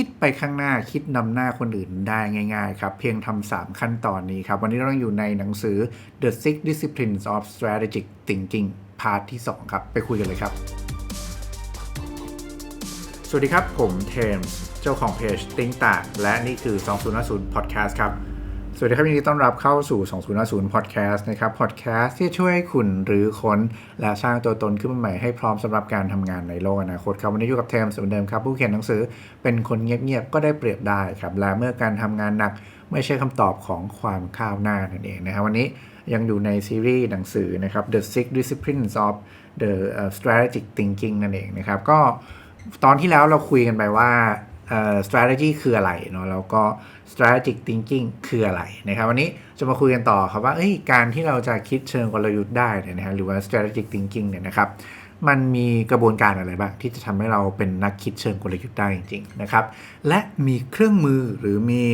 คิดไปข้างหน้าคิดนำหน้าคนอื่นได้ง่ายๆครับ เพียงทำสามขั้นตอนนี้ครับ วันนี้เราอยู่ในหนังสือ The Six Disciplines of Strategic Thinking พาร์ทที่ 2 ครับ ไปคุยกันเลยครับ สวัสดีครับ ผมเทมส์เจ้าของเพจติ้งต่างและนี่คือ 2050 Podcast ครับ สวัสดีครับยินดีต้อนรับเข้าสู่ 2050 Podcast นะครับ Podcast ที่ช่วยคุณหรือค้น และสร้างตัวตนขึ้นมาใหม่ให้พร้อมสำหรับการทำงานในโลกอนาคตครับวันนี้อยู่กับเทมส์เหมือนเดิมครับ ผู้เขียนหนังสือเป็นคนเงียบๆ ก็ได้เปรียบได้ครับ และเมื่อการทำงานหนักไม่ใช่คำตอบของความข้าวหน้านั่นเองนะครับวันนี้ยังอยู่ในซีรีส์หนังสือนะครับ The Six Disciplines of the Strategic Thinking นั่นเองนะครับก็ตอนที่แล้วเราคุยกันไปว่า strategy คืออะไรเนาะแล้วก็ strategic thinking คืออะไรนะครับวันนี้จะมาคุยกันต่อครับว่าการที่เราจะคิดเชิงกลยุทธ์ได้เนี่ยนะฮะหรือว่า strategic thinking เนี่ยนะครับมันมีกระบวนการอะไรบ้างที่จะทำให้เราเป็นนักคิดเชิงกลยุทธ์ได้จริงๆนะครับ และมีเครื่องมือหรือมี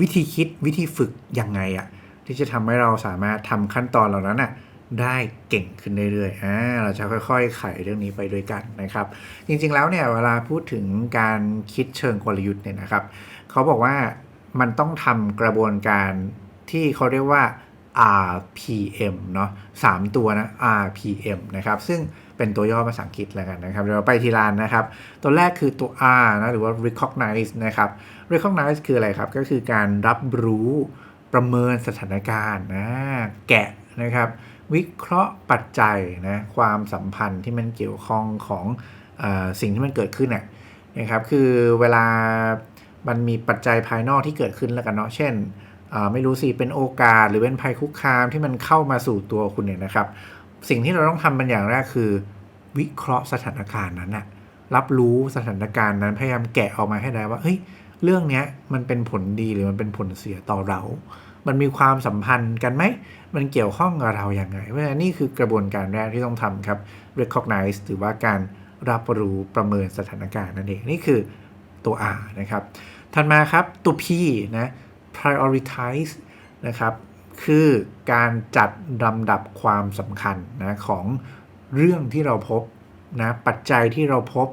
วิธีคิดวิธีฝึกยังไงอะที่จะทำให้เราสามารถทำขั้นตอนเหล่านั้นอะ ได้เก่งขึ้นเรื่อยๆอ่าเราจะค่อยๆ ไขเรื่องนี้ไปด้วยกันนะครับ จริงๆแล้วเนี่ยเวลาพูดถึงการคิดเชิงกลยุทธ์เนี่ยนะครับ เขาบอกว่ามันต้องทำกระบวนการที่เขาเรียกว่า RPM เนาะสามตัวนะ RPM นะครับ ซึ่งเป็นตัวย่อภาษาอังกฤษแล้วกันนะครับ เดี๋ยวไปทีลานนะครับ ตัวแรกคือตัว R นะ หรือว่า recognize นะครับ recognize คืออะไรครับ ก็คือการรับรู้ประเมินสถานการณ์นะ แกะนะครับ วิเคราะห์ปัจจัยนะความสัมพันธ์ที่มันเกี่ยวข้องของอสิ่งที่มันเกิดขึ้นน่ยนะครับคือเวลามันมีปัจจัยภายนอกที่เกิดขึ้นแล้วกันเนาะเช่นไม่รู้สิเป็นโอกาสหรือเป็นภัยคุกคามที่มันเข้ามาสู่ตัวคุณเนี่ยนะครับ สิ่งที่เราต้องทำเป็นอย่างแรกคือ วิเคราะห์สถานการณ์นั้นนะรับรู้สถานการณ์นั้นพยายามแกะออกมาให้ได้ว่าเฮ้ยเรื่องนี้มันเป็นผลดีหรือมันเป็นผลเสียต่อเรา มันมีความสัมพันธ์กันไหม มันเกี่ยวข้องกับเราอย่างไง เพราะฉะนั้นนี่คือกระบวนการแรกที่ต้องทำครับ recognize หรือว่าการรับรู้ประเมินสถานการณ์นั่นเอง นี่คือตัว R นะครับ ถัดมาครับตัว P นะ prioritize นะครับ คือการจัดลำดับความสำคัญนะของเรื่องที่เราพบนะปัจจัยที่เราพบ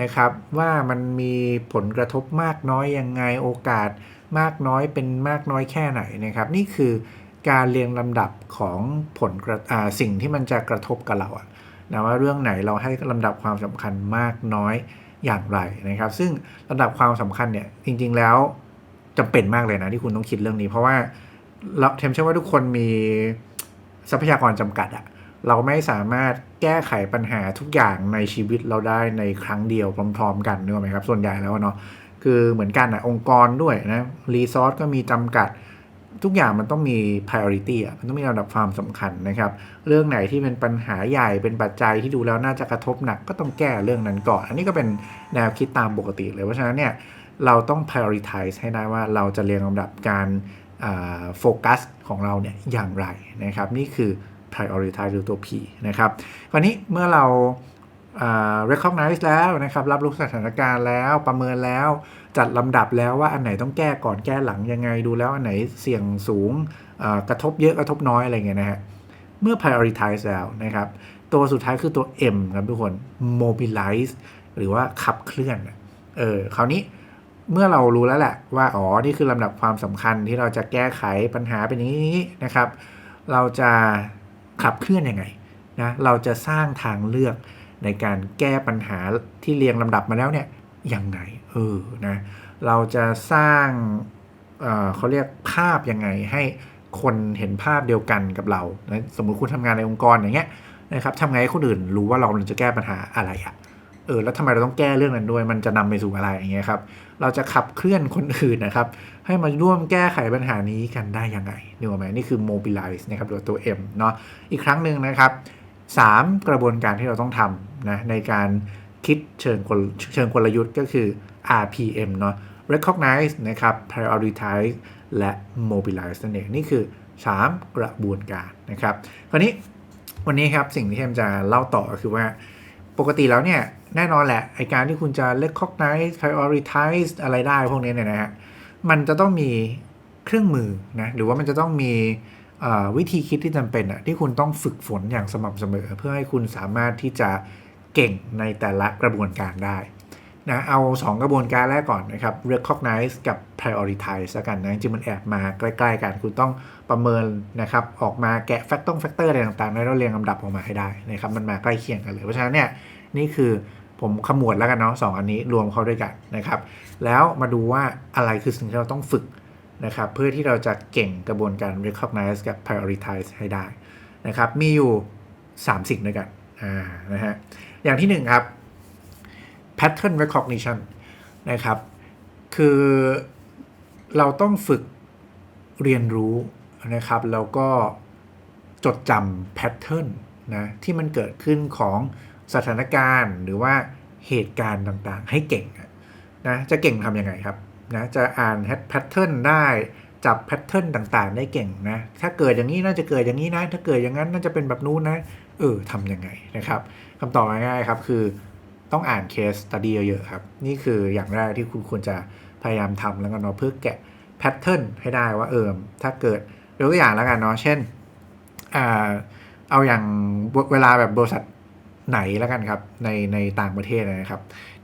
นะครับว่ามันมีผลกระทบมากน้อยยังไงโอกาส มากน้อยเป็นมากน้อยแค่ไหนนะครับ นี่คือการเรียงลำดับของผลสิ่งที่มันจะกระทบกับเราอะนะว่าเรื่องไหนเราให้ลำดับความสำคัญมากน้อยอย่างไรนะครับ ซึ่งลำดับความสำคัญเนี่ยจริง ๆแล้วจำเป็นมากเลยนะที่คุณต้องคิดเรื่องนี้ เพราะว่าเราเทมเชื่อว่าทุกคนมีทรัพยากรจำกัดอะเราไม่สามารถแก้ไขปัญหาทุกอย่างในชีวิตเราได้ในครั้งเดียวพร้อม ๆ กันนึกไหมครับ ส่วนใหญ่แล้วเนาะ คือเหมือนกันอะองค์กรด้วยนะรีซอสก็มีจำกัดทุกอย่างมันต้องมี priority อะ มันต้องมีระดับความสำคัญนะครับ เรื่องไหนที่เป็นปัญหาใหญ่ เป็นปัจจัยที่ดูแล้วน่าจะกระทบหนักก็ต้องแก้เรื่องนั้นก่อน อันนี้ก็เป็นแนวคิดตามปกติเลย เพราะฉะนั้นเนี่ยเราต้อง prioritize ให้ได้ว่าเราจะเรียงลำดับการโฟกัสของเราเนี่ยอย่างไรนะครับ นี่คือ prioritize หรือตัว P นะครับ คราวนี้เมื่อเรา recognize แล้วนะครับ รับรู้สถานการณ์แล้วประเมินแล้ว จัดลำดับแล้วว่าอันไหนต้องแก้ก่อนแก้หลังยังไงดูแล้วอันไหนเสี่ยงสูงกระทบเยอะกระทบน้อยอะไรเงี้ยนะฮะเมื่อ prioritize แล้วนะครับ ตัวสุดท้ายคือตัว M ครับทุกคน mobilize หรือว่าขับเคลื่อนเออคราวนี้เมื่อเรารู้แล้วแหละว่าอ๋อนี่คือลำดับความสำคัญที่เราจะแก้ไขปัญหาเป็นอย่างนี้นะครับ เราจะขับเคลื่อนยังไงนะเราจะสร้างทางเลือก ในการแก้ปัญหาที่เรียงลำดับมาแล้วเนี่ยยังไงเออนะเราจะสร้างเเขาเรียกภาพยังไงให้คนเห็นภาพเดียวกันกับเรานะสมมุติคุณทำงานในองค์กรอย่างเงี้ยนะครับทำไงให้คนอื่นรู้ว่าเราจะแก้ปัญหาอะไรอะเออแล้วทำไมเราต้องแก้เรื่องนั้นด้วย มันจะนำไปสู่อะไรอย่างเงี้ยครับเราจะขับเคลื่อนคนอื่นนะครับ ให้มาร่วมแก้ไขปัญหานี้กันได้ยังไงนี่ว่าไหมนี่คือ mobilize นะครับตัวตัว M เนาะอีกครั้งหนึ่งนะครับ 3 กระบวนการที่เราต้องทำ นะในการคิดเชิงกลเชิงกลยุทธ์ก็คือ RPM เนาะ recognize นะครับ prioritize และ mobilize นั่นเองนี่คือ 3 กระบวนการนะครับ คราวนี้วันนี้ครับสิ่งที่เทมจะเล่าต่อคือว่าปกติแล้วเนี่ย แน่นอนแหละไอการที่คุณจะ recognize prioritize อะไรได้พวกนี้เนี่ยนะฮะมันจะต้องมีเครื่องมือนะหรือว่ามันจะต้องมีวิธีคิดที่จำเป็นอะที่คุณต้องฝึกฝนอย่างสม่ำเสมอ เพื่อให้คุณสามารถที่จะ เก่งในแต่ละกระบวนการได้นะเอา 2 กระบวนการแรกก่อนนะครับ recognize กับ prioritize กันนะจริงมันแอบมาใกล้ๆกัน คุณต้องประเมินนะครับ ออกมาแกะ factor factor อะไรต่างๆ แล้วเรียงลำดับออกมาให้ได้นะครับ มันมาใกล้เคียงกันเลย เพราะฉะนั้นเนี่ยนี่คือผมขมวดแล้วกันเนาะสองอันนี้รวมเข้าด้วยกันนะครับ แล้วมาดูว่าอะไรคือสิ่งที่เราต้องฝึกนะครับ เพื่อที่เราจะเก่งกระบวนการ recognize กับ prioritize ให้ได้นะครับ มีอยู่ 3 สิ่งด้วยกันอ่านะฮะ อย่างที่1ครับ pattern recognition นะครับ คือเราต้องฝึกเรียนรู้นะครับ แล้วก็จดจำ pattern นะที่มันเกิดขึ้นของสถานการณ์หรือว่าเหตุการณ์ต่างๆ ให้เก่งนะจะเก่งทำยังไงครับนะจะอ่าน pattern ได้จับ pattern ต่างๆ ได้เก่งนะถ้าเกิดอย่างนี้น่าจะเกิดอย่างนี้นะ ถ้าเกิดอย่างนั้นน่าจะเป็นแบบนู้นนะ เออทำยังไงนะครับคำตอบง่ายๆครับคือต้องอ่านเคสตัดดี้เยอะๆครับ นี่คืออย่างแรกที่คุณควรจะพยายามทำแล้วก็เนาะเพื่อแกะแพทเทิร์นให้ได้ว่าเออถ้าเกิดยกตัวอย่างแล้วกันเนาะเช่นเอาอย่างเวลาแบบบริษัทไหนแล้วกันครับในในต่างประเทศนะครับ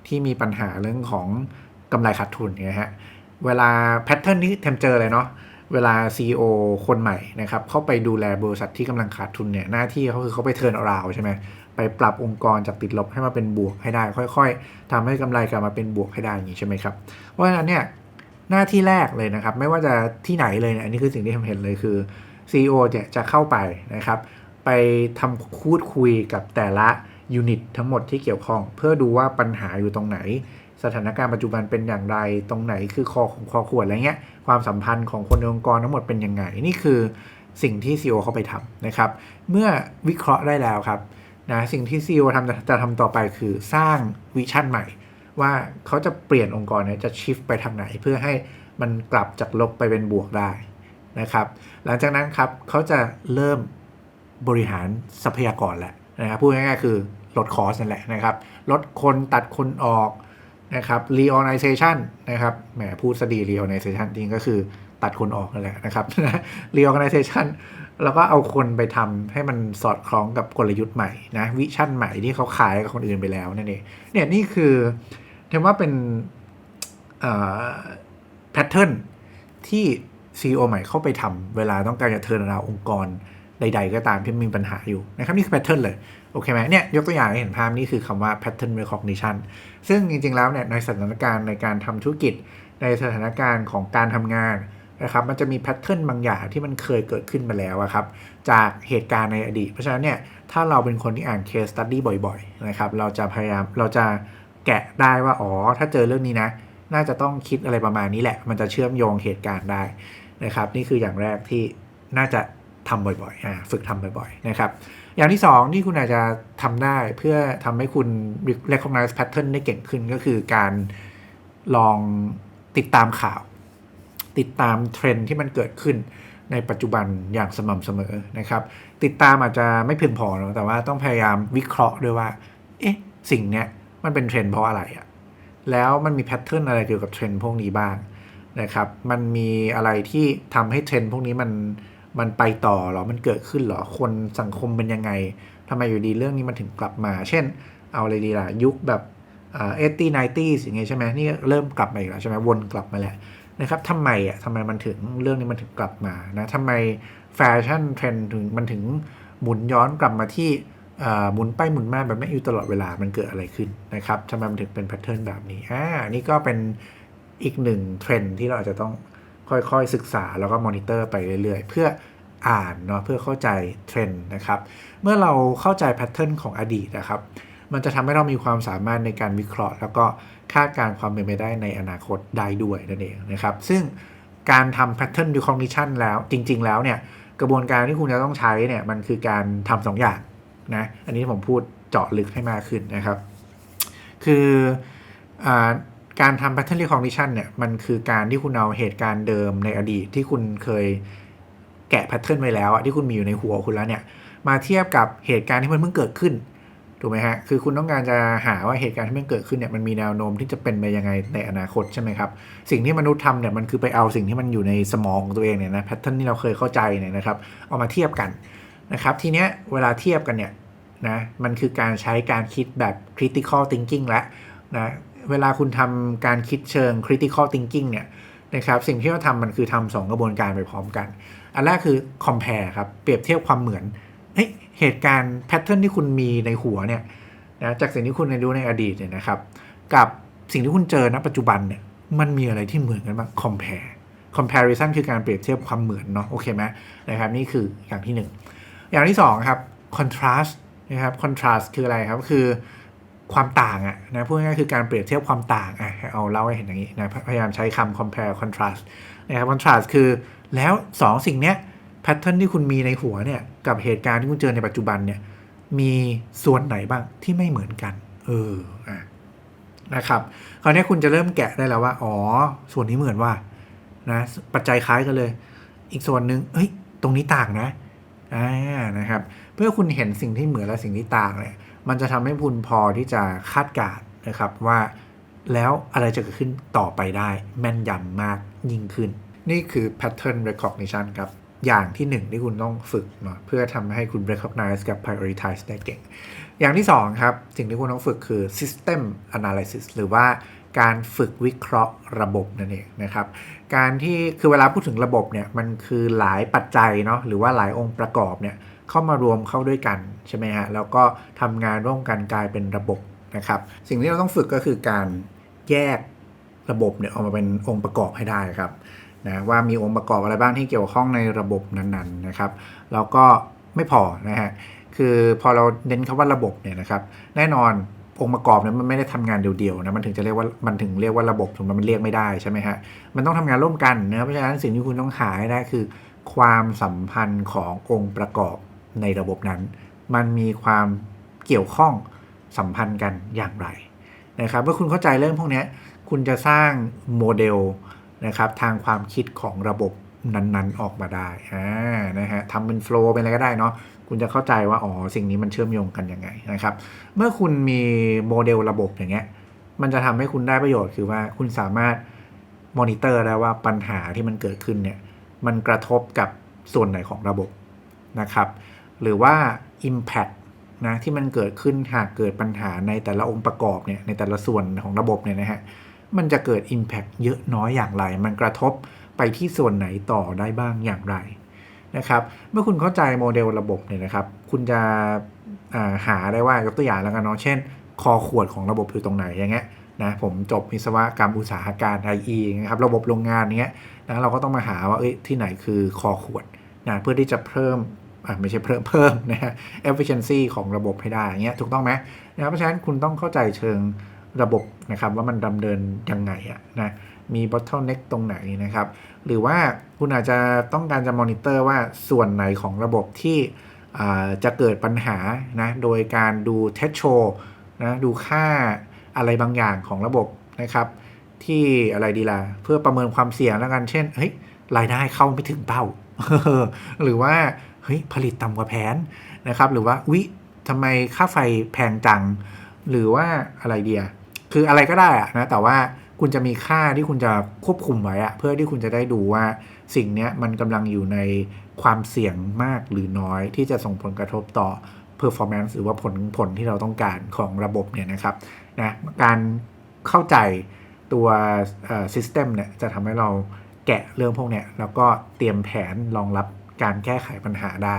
ที่มีปัญหาเรื่องของกำไรขาดทุนเนี่ยฮะเวลาแพทเทิร์นนี้เทมเจอเลยเนาะ เวลา CEO คนใหม่นะครับเข้าไปดูแลบริษัทที่กำลังขาดทุนเนี่ยหน้าที่เขาคือเขาไปเทิร์นอราวใช่ไหมไปปรับองค์กรจากติดลบให้มาเป็นบวกให้ได้ ค่อย ๆทำให้กำไรกลับมาเป็นบวกให้ได้อย่างนี้ใช่ไหมครับเพราะฉะนั้นเนี่ยหน้าที่แรกเลยนะครับ ไม่ว่าจะที่ไหนเลยเนี่ยอันนี้คือสิ่งที่ผมเห็นเลยคือ CEO เนี่ยจะเข้าไปนะครับไปทำคูดคุยกับแต่ละยูนิตทั้งหมดที่เกี่ยวข้อง เพื่อดูว่าปัญหาอยู่ตรงไหน สถานการณ์ปัจจุบันเป็นอย่างไร ตรงไหนคือคอของคอขวดอะไรเงี้ย ความสัมพันธ์ของคนในองค์กรทั้งหมดเป็นยังไง นี่คือสิ่งที่ CEO เขาไปทำนะครับ เมื่อวิเคราะห์ได้แล้วครับนะสิ่งที่ CEO ทำจะทำต่อไปคือสร้างวิชั่นใหม่ ว่าเขาจะเปลี่ยนองค์กรเนี่ยจะชิฟไปทางไหน เพื่อให้มันกลับจากลบไปเป็นบวกได้นะครับหลังจากนั้นครับเขาจะเริ่มบริหารทรัพยากรแหละนะครับพูดง่ายๆคือลดคอสนั่นแหละนะครับ ลดคนตัดคนออก นะครับ reorganization นะครับ แหมพูดสดี reorganization จริงก็คือตัดคนออกนั่นแหละนะครับ reorganization แล้วก็เอาคนไปทำให้มันสอดคล้องกับกลยุทธ์ใหม่นะวิชั่นใหม่ที่เขาขายกับคนอื่นไปแล้วนั่นเองเนี่ยนี่คือเทมว่าเป็นแพทเทิร์นที่ CEO ใหม่เข้าไปทำเวลาต้องการจะเทิร์นราองค์กรใด ๆ ก็ตามที่มีปัญหาอยู่นะครับ นี่คือแพทเทิร์นเลย โอเคไหมเนี่ยยกตัวอย่างให้เห็นภาพนี่คือคำว่า pattern recognition ซึ่งจริงๆแล้วเนี่ยในสถานการณ์ในการทำธุรกิจ ในสถานการณ์ของการทำงานนะครับมันจะมีแพทเทิร์นบางอย่างที่มันเคยเกิดขึ้นมาแล้วครับจากเหตุการณ์ในอดีต เพราะฉะนั้นเนี่ยถ้าเราเป็นคนที่อ่าน case study บ่อยๆนะครับเราจะพยายามเราจะแกะได้ว่าอ๋อถ้าเจอเรื่องนี้นะ น่าจะต้องคิดอะไรประมาณนี้แหละ มันจะเชื่อมโยงเหตุการณ์ได้นะครับ นี่คืออย่างแรกที่น่าจะทำบ่อยๆฝึกทำบ่อย ๆนะครับ อย่างที่2ที่คุณอาจจะทำได้เพื่อทำให้คุณ recognize pattern ได้เก่งขึ้นก็คือการลองติดตามข่าว ติดตามเทรนด์ที่มันเกิดขึ้นในปัจจุบันอย่างสม่ำเสมอนะครับ ติดตามอาจจะไม่เพียงพอนะแต่ว่าต้องพยายามวิเคราะห์ด้วยว่า เอ๊ะ สิ่งเนี้ยมันเป็นเทรนด์เพราะอะไรอะแล้วมันมีแพทเทิร์นอะไรเกี่ยวกับเทรนด์พวกนี้บ้างนะครับ มันมีอะไรที่ทำให้เทรนด์พวกนี้มัน มันไปต่อหรอ มันเกิดขึ้นหรอ คนสังคมเป็นยังไงทำไมอยู่ดีเรื่องนี้มันถึงกลับมา เช่น เอาเลยดีล่ะ ยุคแบบเอตตี้ไนตี้อย่างเงี้ยใช่ไหมนี่เริ่มกลับมาอีกแล้วใช่ไหมวนกลับมาแหล้วนะครับทำไมอะทำไมมันถึงเรื่องนี้มันถึงกลับมานะทำไมแฟชั่นเทรนด์ถึงมันถึงหมุนย้อนกลับมาที่หมุนไปหมุนมาแบบไม่อยู่ตลอดเวลามันเกิดอะไรขึ้นนะครับทำไมมันถึงเป็นแพทเทิร์นแบบนี้อ่านี่ก็เป็นอีกหนึ่งเทรนด์ที่เราจะต้อง ค่อยๆศึกษาแล้วก็มอนิเตอร์ไปเรื่อยๆ เพื่ออ่านเนาะเพื่อเข้าใจเทรนด์นะครับ เมื่อเราเข้าใจแพทเทิร์นของอดีตนะครับ มันจะทำให้เรามีความสามารถในการวิเคราะห์ แล้วก็คาดการความเป็นไปได้ในอนาคตได้ด้วยนั่นเองนะครับ ซึ่งการทำ pattern recognition แล้วจริง ๆ แล้วเนี่ยกระบวนการที่คุณจะต้องใช้เนี่ยมันคือการทำสองอย่างนะอันนี้ผมพูดเจาะลึกให้มากขึ้นนะครับ คืออ การทำ pattern recognition เนี่ยมันคือการที่คุณเอาเหตุการณ์เดิมในอดีตที่คุณเคยแกะ pattern ไว้แล้วที่คุณมีอยู่ในหัวคุณแล้วเนี่ยมาเทียบกับเหตุการณ์ที่มันเพิ่งเกิดขึ้นถูกไหมฮะ คือคุณต้องการจะหาว่าเหตุการณ์ที่มันเกิดขึ้นเนี่ยมันมีแนวโน้มที่จะเป็นไปยังไงในอนาคตใช่ไหมครับ สิ่งที่มนุษย์ทำเนี่ยมันคือไปเอาสิ่งที่มันอยู่ในสมองของตัวเองเนี่ยนะแพทเทิร์นที่เราเคยเข้าใจเนี่ยนะครับเอามาเทียบกันนะครับ ทีเนี้ยเวลาเทียบกันเนี่ยนะมันคือการใช้การคิดแบบ critical thinking และนะ เวลาคุณทำการคิดเชิง critical thinking เนี่ยนะครับสิ่งที่เราทำมันคือทำสองกระบวนการไปพร้อมกัน อันแรกคือ compare ครับ เปรียบเทียบความเหมือนเฮ้ยเหตุการณ์แพทเทิร์นที่คุณมีในหัวเนี่ยนะจากสิ่งที่คุณเรียนรู้ในอดีตเนี่ยนะครับกับสิ่งที่คุณเจอณปัจจุบันเนี่ยมันมีอะไรที่เหมือนกันบ้าง compare comparison คือการเปรียบเทียบความเหมือนเนาะโอเคไหมนะครับนี่คืออย่างที่หนึ่งอย่างที่สองครับ contrast นะครับ contrast คืออะไรครับคือ ความต่างอะนะพูดง่ายๆคือการเปรียบเทียบความต่างอะเอาเล่าให้เห็นอย่างนี้นะพยายามใช้คำ compare contrast นะครับ contrast คือแล้วสองสิ่งเนี้ยแพทเทิร์นที่คุณมีในหัวเนี่ยกับเหตุการณ์ที่คุณเจอในปัจจุบันเนี่ยมีส่วนไหนบ้างที่ไม่เหมือนกัน เอออะนะครับคราวนี้คุณจะเริ่มแกะได้แล้วว่า อ๋อ ส่วนนี้เหมือนว่านะปัจจัยคล้ายกันเลย อีกส่วนหนึ่งเฮ้ย ตรงนี้ต่างนะอ่านะครับ เพื่อคุณเห็นสิ่งที่เหมือนและสิ่งที่ต่างเนี่ย มันจะทำให้คุณพอที่จะคาดการณ์นะครับว่าแล้วอะไรจะเกิดขึ้นต่อไปได้แม่นยำมากยิ่งขึ้น นี่คือ pattern recognition ครับ อย่างที่หนึ่งที่คุณต้องฝึกเนาะเพื่อทำให้คุณ recognize กับ prioritize ได้เก่ง อย่างที่สองครับ สิ่งที่คุณต้องฝึกคือ system analysis หรือว่าการฝึกวิเคราะห์ระบบนั่นเองนะครับ การที่คือเวลาพูดถึงระบบเนี่ยมันคือหลายปัจจัยเนาะหรือว่าหลายองค์ประกอบเนี่ย เข้ามารวมเข้าด้วยกันใช่ไหมฮะแล้วก็ทำงานร่วมกันกลายเป็นระบบนะครับ สิ่งที่เราต้องฝึกก็คือการแยกระบบเนี่ยออกมาเป็นองค์ประกอบให้ได้ครับนะว่ามีองค์ประกอบอะไรบ้างที่เกี่ยวข้องในระบบนั้นๆนะครับแล้วก็ไม่พอนะฮะคือพอเราเน้นคำว่าระบบเนี่ยนะครับ แน่นอนองค์ประกอบเนี่ยมันไม่ได้ทำงานเดียวๆนะมันถึงจะเรียกว่ามันถึงเรียกว่าระบบถึงมันเรียกไม่ได้ใช่ไหมฮะมันต้องทำงานร่วมกันนะเพราะฉะนั้นสิ่งที่คุณต้องหาให้ได้คือ ความสัมพันธ์ขององค์ประกอบ ในระบบนั้น มันมีความเกี่ยวข้องสัมพันธ์กันอย่างไรนะครับเมื่อคุณเข้าใจเรื่องพวกนี้คุณจะสร้างโมเดลนะครับทางความคิดของระบบนั้นๆ ออกมาได้นะฮะทำเป็นโฟล์เป็นอะไรก็ได้เนาะคุณจะเข้าใจว่าอ๋อสิ่งนี้มันเชื่อมโยงกันยังไงนะครับ เมื่อคุณมีโมเดลระบบอย่างเงี้ยมันจะทำให้คุณได้ประโยชน์คือว่าคุณสามารถมอนิเตอร์ได้ว่าปัญหาที่มันเกิดขึ้นเนี่ยมันกระทบกับส่วนไหนของระบบนะครับ หรือว่า Impact นะที่มันเกิดขึ้นหากเกิดปัญหาในแต่ละองค์ประกอบเนี่ยในแต่ละส่วนของระบบเนี่ยนะฮะมันจะเกิด Impact เยอะน้อยอย่างไร มันกระทบไปที่ส่วนไหนต่อได้บ้างอย่างไรนะครับเมื่อคุณเข้าใจโมเดลระบบเนี่ยนะครับ คุณจะหาได้ว่ายกตัวอย่างแล้วกันเนาะเช่น คอขวดของระบบอยู่ตรงไหนอย่างเงี้ยนะผมจบวิศวกรรมอุตสาหการไอเอนะครับระบบโรงงานเงี้ยนะเราก็ต้องมาหาว่าเอ้ยที่ไหนคือคอขวดนะเพื่อที่จะเพิ่ม ไม่ใช่เพิ่มเพิ่มนะฮะ efficiency ของระบบให้ได้อย่างเงี้ยถูกต้องไหมนะเพราะฉะนั้นคุณต้องเข้าใจเชิงระบบนะครับว่ามันดำเนินยังไงอะนะมี bottleneck ตรงไหนนะครับ หรือว่าคุณอาจจะต้องการจะมอนิเตอร์ว่าส่วนไหนของระบบที่จะเกิดปัญหานะโดยการดูเทสโชนะดูค่าอะไรบางอย่างของระบบนะครับที่อะไรดีล่ะเพื่อประเมินความเสี่ยงแล้วกันเช่นเฮ้ยรายได้เข้าไม่ถึงเป้า หรือว่า เฮ้ยผลิตต่ำกว่าแผนนะครับ หรือว่าวิทำไมค่าไฟแพงจัง หรือว่าอะไรเดียคืออะไรก็ได้อะนะแต่ว่าคุณจะมีค่าที่คุณจะควบคุมไว้อะเพื่อที่คุณจะได้ดูว่าสิ่งนี้มันกำลังอยู่ในความเสี่ยงมากหรือน้อยที่จะส่งผลกระทบต่อ performance หรือว่าผลผลที่เราต้องการของระบบเนี่ยนะครับนะการเข้าใจตัว system เนี่ยจะทำให้เราแกะเรื่องพวกเนี้ยแล้วก็เตรียมแผนรองรับ การแก้ไขปัญหาได้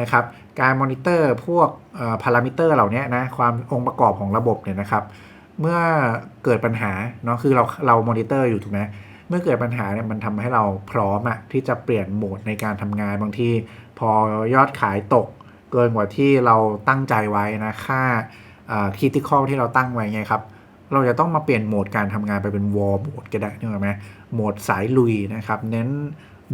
นะครับ การมอนิเตอร์พวกพารามิเตอร์เหล่านี้นะความองค์ประกอบของระบบเนี่ยนะครับ เมื่อเกิดปัญหาเนาะคือเราเรามอนิเตอร์อยู่ถูกไหมเมื่อเกิดปัญหาเนี่ยมันทำให้เราพร้อมอะที่จะเปลี่ยนโหมดในการทำงานบางทีพอยอดขายตกเกินกว่าที่เราตั้งใจไว้นะค่าคิดที่ข้อที่เราตั้งไว้ไงครับ เราจะต้องมาเปลี่ยนโหมดการทำงานไปเป็นวอลโหมดก็ได้นึกออกไหมโหมดสายลุยนะครับ เน้น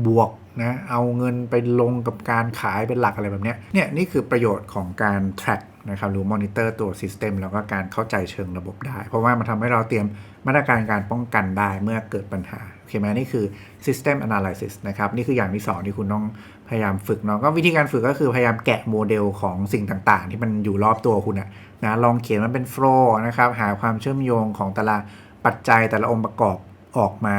บวกนะเอาเงินไปลงกับการขายเป็นหลักอะไรแบบนี้เนี่ยนี่คือประโยชน์ของการ track นะครับหรือ monitor ตัว system แล้วก็การเข้าใจเชิงระบบได้ เพราะว่ามันทำให้เราเตรียมมาตรการการป้องกันได้เมื่อเกิดปัญหาโอเคไหมนี่คือ system analysis นะครับ นี่คืออย่างที่2ที่คุณต้องพยายามฝึกเนาะก็วิธีการฝึกก็คือพยายามแกะโมเดลของสิ่งต่างๆ ที่มันอยู่รอบตัวคุณนะนะลองเขียนมันเป็น flow นะครับหาความเชื่อมโยงของแต่ละปัจจัยแต่ละองค์ประกอบออกมา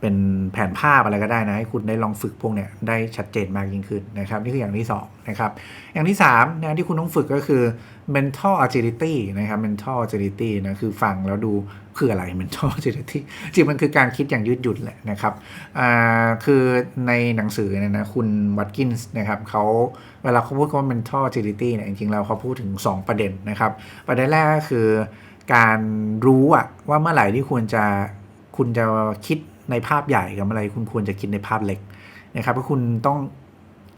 เป็นแผนภาพอะไรก็ได้นะให้คุณได้ลองฝึกพวกเนี้ยได้ชัดเจนมากยิ่งขึ้นนะครับนี่คืออย่างที่2นะครับอย่างที่3นะที่คุณต้องฝึกก็คือ mental agility นะครับ mental agility นะคือฟังแล้วดูคืออะไร mental agility จริงมันคือการคิดอย่างยืดหยุ่นแหละนะครับอ่าคือในหนังสือเนี่ยนะคุณวัตกินส์นะครับเขาเวลาเขาพูดคำว่า mental agility เนี่ยจริงๆแล้วเขาพูดถึง 2 ประเด็นนะครับ ประเด็นแรกก็คือการรู้อะว่าเมื่อไหร่ที่ควรจะคุณจะคิด ในภาพใหญ่กับเมื่อไร คุณควรจะคิดในภาพเล็กนะครับเพราะคุณต้อง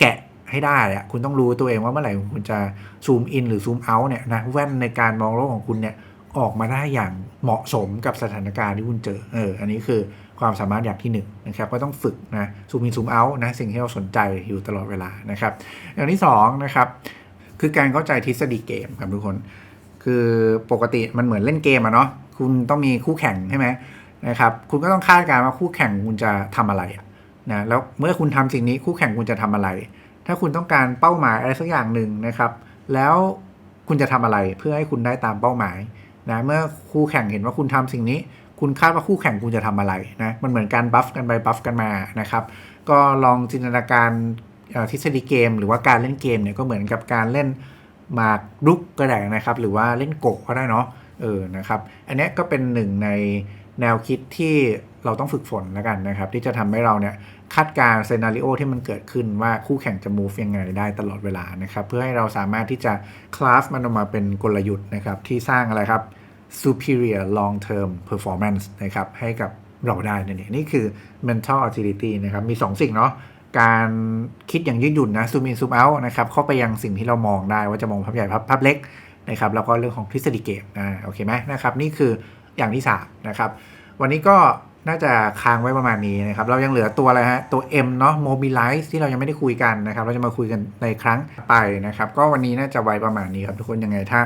แกะให้ได้อะคุณต้องรู้ตัวเองว่าเมื่อไหร่คุณจะซูมอินหรือซูมเอาท์เนี่ยนะแว่นในการมองโลกของคุณเนี่ยออกมาได้อย่างเหมาะสมกับสถานการณ์ที่คุณเจอเอออันนี้คือความสามารถอย่างที่1นงนะครับก็ต้องฝึกนะซูมอินซูมเอาท์นะสิ่งที่เราสนใจอยู่ตลอดเวลานะครับ อย่างที่2นะครับคือการเข้าใจทฤษฎีเกมครับทุกคน คือปกติมันเหมือนเล่นเกมอะเนาะคุณต้องมีคู่แข่งใช่ไหม นะครับคุณก็ต้องคาดการณ์ว่าคู่แข่งคุณจะทำอะไรนะแล้วเมื่อคุณทำสิ่งนี้คู่แข่งคุณจะทำอะไร ถ้าคุณต้องการเป้าหมายอะไรสักอย่างหนึ่งนะครับ แล้วคุณจะทำอะไรเพื่อให้คุณได้ตามเป้าหมายนะเมื่อคู่แข่งเห็นว่าคุณทำสิ่งนี้ คุณคาดว่าคู่แข่งคุณจะทำอะไรนะมันเหมือนการบัฟกันไปบัฟกันมานะครับ ก็ลองจินตนาการทฤษฎีเกม หรือว่าการเล่นเกมเนี่ยก็เหมือนกับการเล่นหมากรุกก็ได้นะครับ หรือว่าเล่นโกะก็ได้เนาะเออนะครับ อันนี้ก็เป็นหนึ่งใน แนวคิดที่เราต้องฝึกฝนแล้วกันนะครับ ที่จะทำให้เราเนี่ยคาดการเซนาริโอที่มันเกิดขึ้นว่าคู่แข่งจะ move ยังไงได้ตลอดเวลานะครับ เพื่อให้เราสามารถที่จะคลาสมันออกมาเป็นกลยุทธ์นะครับที่สร้างอะไรครับ superior long term performance นะครับให้กับเราได้นั่นเองนี่คือ mental agility นะครับ มี 2สิ่งเนาะการคิดอย่างยืดหยุ่นนะ zoom in zoom out นะครับเข้าไปยังสิ่งที่เรามองได้ว่าจะมองภาพใหญ่ภาพภาพเล็กนะครับแล้วก็เรื่องของทฤษฎีเกมอ่าโอเคไหมนะครับนี่คือ อย่างที่3นะครับ วันนี้ก็น่าจะค้างไว้ประมาณนี้นะครับ เรายังเหลือตัวอะไรฮะ ตัว M เนาะ mobilize ที่เรายังไม่ได้คุยกันนะครับ เราจะมาคุยกันในครั้งไปนะครับ ก็วันนี้น่าจะไว้ประมาณนี้ครับ ทุกคนยังไงถ้า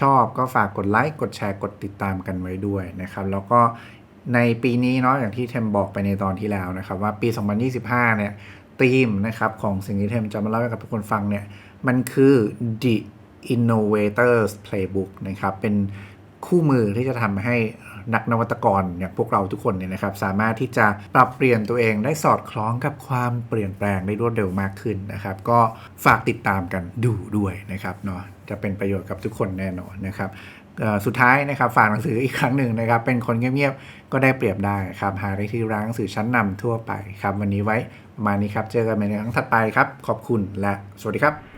ชอบก็ฝากกดไลค์ กดแชร์ กดติดตามกันไว้ด้วยนะครับ แล้วก็ในปีนี้เนาะอย่างที่เทมบอกไปในตอนที่แล้วนะครับ ว่าปี 2025 เนี่ยธีมนะครับของสิ่งที่เทมจะมาเล่าให้กับทุกคนฟังเนี่ยมันคือ the innovators playbook นะครับเป็น คู่มือที่จะทำให้นักนวัตกรอย่างพวกเราทุกคนเนี่ยนะครับ สามารถที่จะปรับเปลี่ยนตัวเองได้สอดคล้องกับความเปลี่ยนแปลงได้รวดเร็วมากขึ้นนะครับ ก็ฝากติดตามกันดูด้วยนะครับเนาะจะเป็นประโยชน์กับทุกคนแน่นอนนะครับสุดท้ายนะครับฝากหนังสืออีกครั้งหนึ่งนะครับ เป็นคนเงียบๆก็ได้เปรียบได้ครับ หาได้ที่ร้านหนังสือชั้นนำทั่วไปครับ วันนี้ไว้ประมาณนี้ครับ เจอกันใหม่ในครั้งถัดไปครับ ขอบคุณและสวัสดีครับ